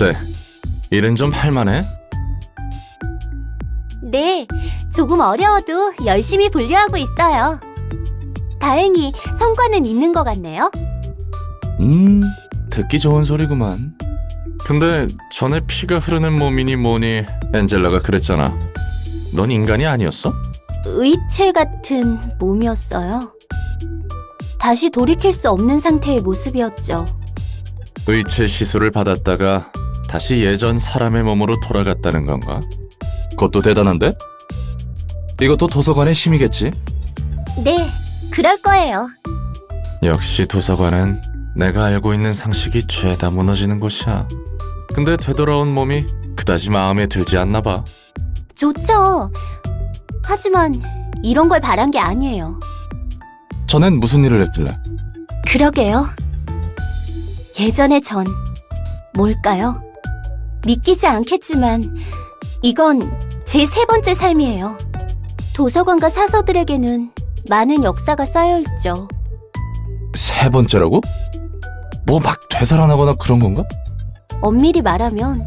어때? 일은 좀 할만해? 네, 조금 어려워도 열심히 분류하고 있어요. 다행히 성과는 있는 것 같네요. 음, 듣기 좋은 소리구만. 근데 전에 피가 흐르는 몸이니 뭐니 엔젤라가 그랬잖아. 넌 인간이 아니었어? 의체 같은 몸이었어요. 다시 돌이킬 수 없는 상태의 모습이었죠. 의체 시술을 받았다가 다시 예전 사람의 몸으로 돌아갔다는 건가? 그것도 대단한데? 이것도 도서관의 힘이겠지? 네, 그럴 거예요. 역시 도서관은 내가 알고 있는 상식이 죄다 무너지는 곳이야. 근데 되돌아온 몸이 그다지 마음에 들지 않나 봐. 좋죠. 하지만 이런 걸 바란 게 아니에요. 전엔 무슨 일을 했길래? 그러게요. 예전의 전 뭘까요? 믿기지 않겠지만 이건 제 세 번째 삶이에요. 도서관과 사서들에게는 많은 역사가 쌓여 있죠. 세 번째라고? 뭐 막 되살아나거나 그런 건가? 엄밀히 말하면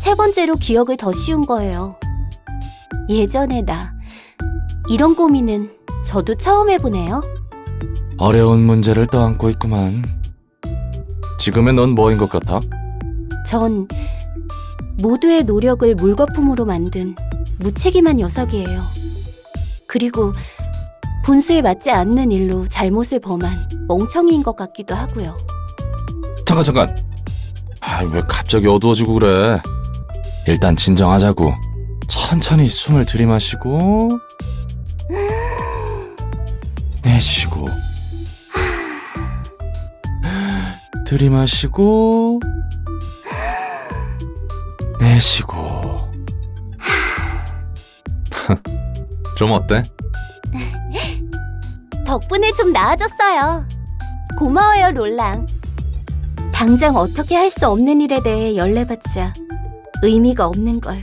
세 번째로 기억을 더 씌운 거예요. 예전의 나 이런 고민은 저도 처음 해보네요. 어려운 문제를 떠안고 있구만. 지금의 넌 뭐인 것 같아? 전 모두의 노력을 물거품으로 만든 무책임한 녀석이에요. 그리고 분수에 맞지 않는 일로 잘못을 범한 멍청이인 것 같기도 하고요. 잠깐 잠깐. 아, 왜 갑자기 어두워지고 그래? 일단 진정하자고. 천천히 숨을 들이마시고 내쉬고 들이마시고 내쉬고 좀 어때? 덕분에 좀 나아졌어요. 고마워요, 롤랑. 당장 어떻게 할 수 없는 일에 대해 연례받자 의미가 없는 걸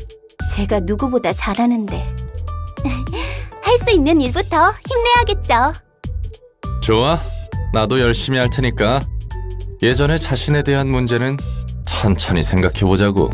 제가 누구보다 잘하는데. 할 수 있는 일부터 힘내야겠죠. 좋아. 나도 열심히 할 테니까 예전에 자신에 대한 문제는 천천히 생각해 보자고.